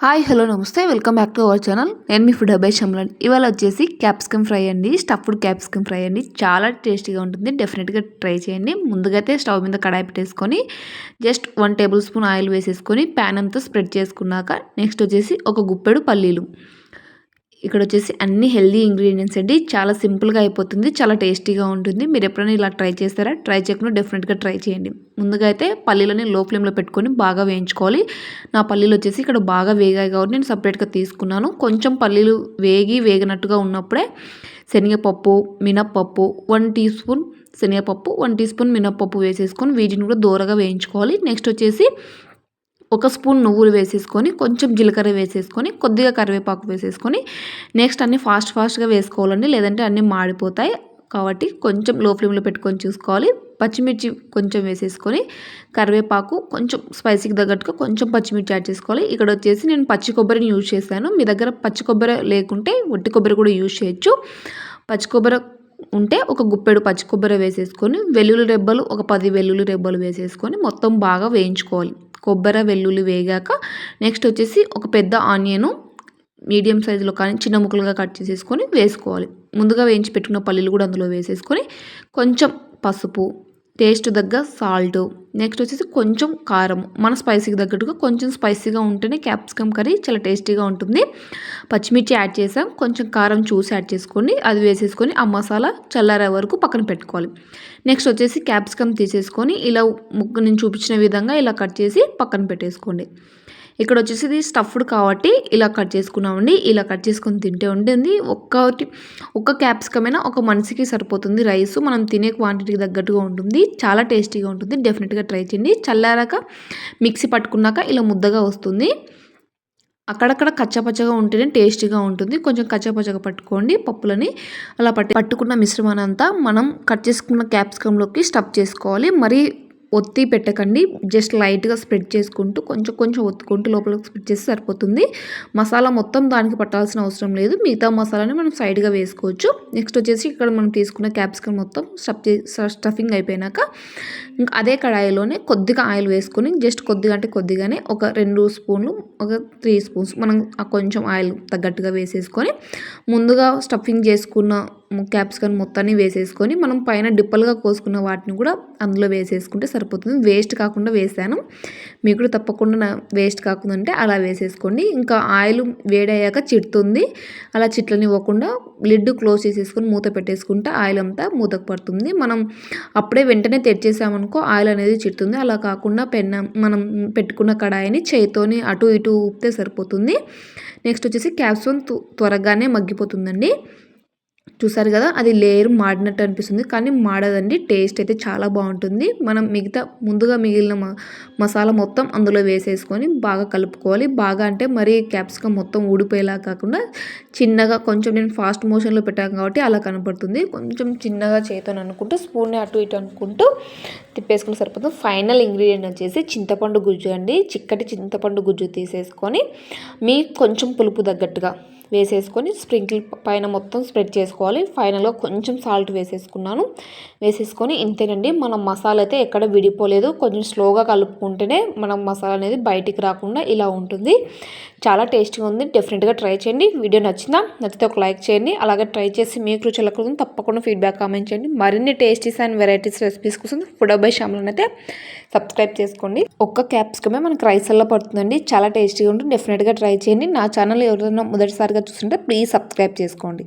Hi hello నమస్తే. Welcome back to our channel. నేను మీ ఫుడ్ అబ్బాయి షమ్లాన్ ఇవాళ వచ్చేసి క్యాప్సికమ్ ఫ్రై అండి. స్టఫ్డ్ క్యాప్సికమ్ ఫ్రై అండి. చాలా టేస్టీగా ఉంటుంది. డెఫినెట్గా ట్రై చేయండి. ముందుగా అయితే స్టవ్ మీద కడాయి పెట్టేసుకొని just one tablespoon oil వేసేసుకొని ప్యాన్ అంతా స్ప్రెడ్ చేసుకున్నాక నెక్స్ట్ వచ్చేసి ఒక గుప్పెడు పల్లీలు. ఇక్కడ వచ్చేసి అన్ని హెల్దీ ఇంగ్రీడియంట్స్ అండి. చాలా సింపుల్గా అయిపోతుంది చాలా టేస్టీగా ఉంటుంది. మీరు ఎప్పుడైనా ఇలా ట్రై చేస్తారా? ట్రై చేయకుండా డెఫినెట్గా ట్రై చేయండి. ముందుగా అయితే పల్లీలని లో ఫ్లేమ్లో పెట్టుకొని బాగా వేయించుకోవాలి. నా పల్లీలు వచ్చేసి ఇక్కడ బాగా వేగాయి కాబట్టి నేను సపరేట్గా తీసుకున్నాను. కొంచెం పల్లీలు వేగి వేగినట్టుగా ఉన్నప్పుడే శనగపప్పు మినప్పప్పు వన్ టీ స్పూన్ శనగపప్పు వన్ టీ స్పూన్ మినప్పప్పు వేసేసుకొని వీటిని కూడా దూరగా వేయించుకోవాలి. నెక్స్ట్ వచ్చేసి ఒక స్పూన్ నువ్వులు వేసేసుకొని కొంచెం జీలకర్ర వేసేసుకొని కొద్దిగా కరివేపాకు వేసేసుకొని నెక్స్ట్ అన్నీ ఫాస్ట్ ఫాస్ట్గా వేసుకోవాలండి. లేదంటే అన్నీ మాడిపోతాయి. కాబట్టి కొంచెం లో ఫ్లేమ్లో పెట్టుకొని చూసుకోవాలి. పచ్చిమిర్చి కొంచెం వేసేసుకొని కరివేపాకు కొంచెం స్పైసీకి తగ్గట్టుగా కొంచెం పచ్చిమిర్చి యాడ్ చేసుకోవాలి. ఇక్కడ వచ్చేసి నేను పచ్చి కొబ్బరిని యూజ్ చేశాను. మీ దగ్గర పచ్చి కొబ్బరి లేకుంటే ఒట్టి కొబ్బరి కూడా యూజ్ చేయొచ్చు. పచ్చి కొబ్బరి ఉంటే ఒక గుప్పెడు పచ్చి కొబ్బరి వేసేసుకొని వెల్లుల్లి రెబ్బలు ఒక పది వెల్లుల్లి రెబ్బలు వేసేసుకొని మొత్తం బాగా వేయించుకోవాలి. కొబ్బరి వెల్లుల్లి వేగాక నెక్స్ట్ వచ్చేసి ఒక పెద్ద ఆనియను మీడియం సైజులో కానీ చిన్న ముక్కలుగా కట్ చేసేసుకొని వేసుకోవాలి. ముందుగా వేయించి పెట్టుకున్న పల్లీలు కూడా అందులో వేసేసుకొని కొంచెం పసుపు టేస్ట్ దగ్గర సాల్ట్. నెక్స్ట్ వచ్చేసి కొంచెం కారం. మన స్పైసీకి తగ్గట్టుగా కొంచెం స్పైసీగా ఉంటేనే క్యాప్సికమ్ కర్రీ చాలా టేస్టీగా ఉంటుంది. పచ్చిమిర్చి యాడ్ చేసాం. కొంచెం కారం చూసి యాడ్ చేసుకొని అది వేసేసుకొని ఆ మసాలా చల్లారే వరకు పక్కన పెట్టుకోవాలి. నెక్స్ట్ వచ్చేసి క్యాప్సికమ్ తీసేసుకొని ఇలా ముక్క నేను చూపించిన విధంగా ఇలా కట్ చేసి పక్కన పెట్టేసుకోండి. ఇక్కడ వచ్చేసి ఇది స్టఫ్డ్ కాబట్టి ఇలా కట్ చేసుకున్నామండి. ఇలా కట్ చేసుకొని తింటే ఉంటుంది ఒక్కటి ఒక్క క్యాప్సికమైనా ఒక మనిషికి సరిపోతుంది రైస్ మనం తినే క్వాంటిటీకి తగ్గట్టుగా ఉంటుంది. చాలా టేస్టీగా ఉంటుంది. డెఫినెట్గా ట్రై చేయండి. చల్లారాక మిక్సీ పట్టుకున్నాక ఇలా ముద్దగా వస్తుంది. అక్కడక్కడ కచ్చపచ్చగా ఉంటేనే టేస్టీగా ఉంటుంది. కొంచెం కచ్చపచ్చగా పట్టుకోండి. పప్పులని అలా పట్టి పట్టుకున్న మిశ్రమాన్ని అంతా మనం కట్ చేసుకున్న క్యాప్సికంలోకి స్టఫ్ చేసుకోవాలి. మరి ఒత్తి పెట్టకండి. జస్ట్ లైట్గా స్ప్రెడ్ చేసుకుంటూ కొంచెం కొంచెం ఒత్తుకుంటూ లోపలికి స్ప్రెడ్ చేస్తే సరిపోతుంది. మసాలా మొత్తం దానికి పట్టాల్సిన అవసరం లేదు. మిగతా మసాలాని మనం సైడ్గా వేసుకోవచ్చు. నెక్స్ట్ వచ్చేసి ఇక్కడ మనం తీసుకున్న క్యాప్సికమ్ మొత్తం స్టఫ్ స్టఫింగ్ అయిపోయినాక అదే కడాయిలోనే కొద్దిగా ఆయిల్ వేసుకొని జస్ట్ కొద్దిగా అంటే కొద్దిగానే ఒక రెండు స్పూన్లు ఒక త్రీ స్పూన్స్ మనం కొంచెం ఆయిల్ తగ్గట్టుగా వేసేసుకొని ముందుగా స్టఫింగ్ చేసుకున్న క్యాప్సికన్ మొత్తాన్ని వేసేసుకొని మనం పైన డిప్పలుగా కోసుకున్న వాటిని కూడా అందులో వేసేసుకుంటే సరిపోతుంది. వేస్ట్ కాకుండా వేసాను. మీకు కూడా తప్పకుండా వేస్ట్ కాకుండా అంటే అలా వేసేసుకోండి. ఇంకా ఆయిల్ వేడయ్యాక చిడుతుంది. అలా చిట్లనివ్వకుండా లిడ్ క్లోజ్ తీసుకుని మూత పెట్టేసుకుంటే ఆయిల్ అంతా మూతకు పడుతుంది. మనం అప్పుడే వెంటనే తెచ్చేసామనుకో ఆయిల్ అనేది చిడుతుంది అలా కాకుండా పెన్న మనం పెట్టుకున్న కడాయిని చేయితోని అటు ఇటు ఊపితే సరిపోతుంది. నెక్స్ట్ వచ్చేసి క్యాప్సికమ్ త్వరగానే మగ్గిపోతుందండి. చూసారు కదా అది లేయర్ మాడినట్టు అనిపిస్తుంది. కానీ మాడదండి టేస్ట్ అయితే చాలా బాగుంటుంది. మనం మిగతా ముందుగా మిగిలిన మసాలా మొత్తం అందులో వేసేసుకొని బాగా కలుపుకోవాలి. బాగా అంటే మరీ క్యాప్సికమ్ మొత్తం ఊడిపోయేలా కాకుండా చిన్నగా కొంచెం నేను ఫాస్ట్ మోషన్లో పెట్టాను కాబట్టి అలా కనపడుతుంది. కొంచెం చిన్నగా చేతను అనుకుంటూ స్పూన్ని అటు ఇటు అనుకుంటూ తిప్పేసుకుని సరిపోతుంది. ఫైనల్ ఇంగ్రీడియంట్ వచ్చేసి చింతపండు గుజ్జు అండి. చిక్కటి చింతపండు గుజ్జు తీసేసుకొని మీ కొంచెం పులుపు తగ్గట్టుగా వేసేసుకొని స్ప్రింకిల్ పైన మొత్తం స్ప్రెడ్ చేసుకోవాలి. ఫైనల్గా కొంచెం సాల్ట్ వేసేసుకున్నాను. వేసేసుకొని ఇంతేనండి. మనం మసాలా అయితే ఎక్కడ విడిపోలేదు. కొంచెం స్లోగా కలుపుకుంటేనే మనం మసాలా అనేది బయటికి రాకుండా ఇలా ఉంటుంది. చాలా టేస్టీగా ఉంది. డెఫినెట్గా ట్రై చేయండి. వీడియో నచ్చిందా? నచ్చితే ఒక లైక్ చేయండి. అలాగే ట్రై చేసి మీకు రుచులకు తప్పకుండా ఫీడ్బ్యాక్ కామెంట్ చేయండి. మరిన్ని టేస్టీస్ అండ్ వెరైటీస్ రెసిపీస్ కోసం ఫుడ్ బై షామ్లను అయితే సబ్స్క్రైబ్ చేసుకోండి. ఒక్క క్యాప్సికమే మనకి రైస్ల్లో పడుతుందండి. చాలా టేస్టీగా ఉంటుంది. డెఫినెట్గా ట్రై చేయండి. నా ఛానల్ ఎవరైనా మొదటిసారిగా చూస్తుంటే ప్లీజ్ సబ్స్క్రైబ్ చేసుకోండి.